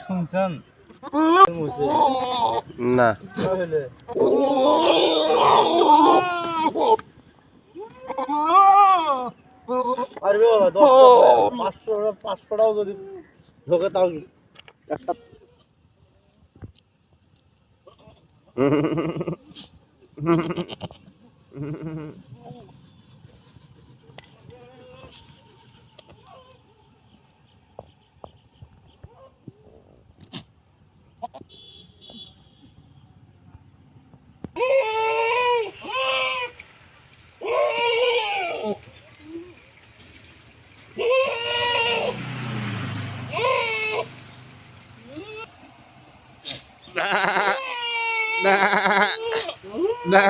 শুনছেন? না। পারবে যদি ঢোকে তাও একটা হুম কি একটা না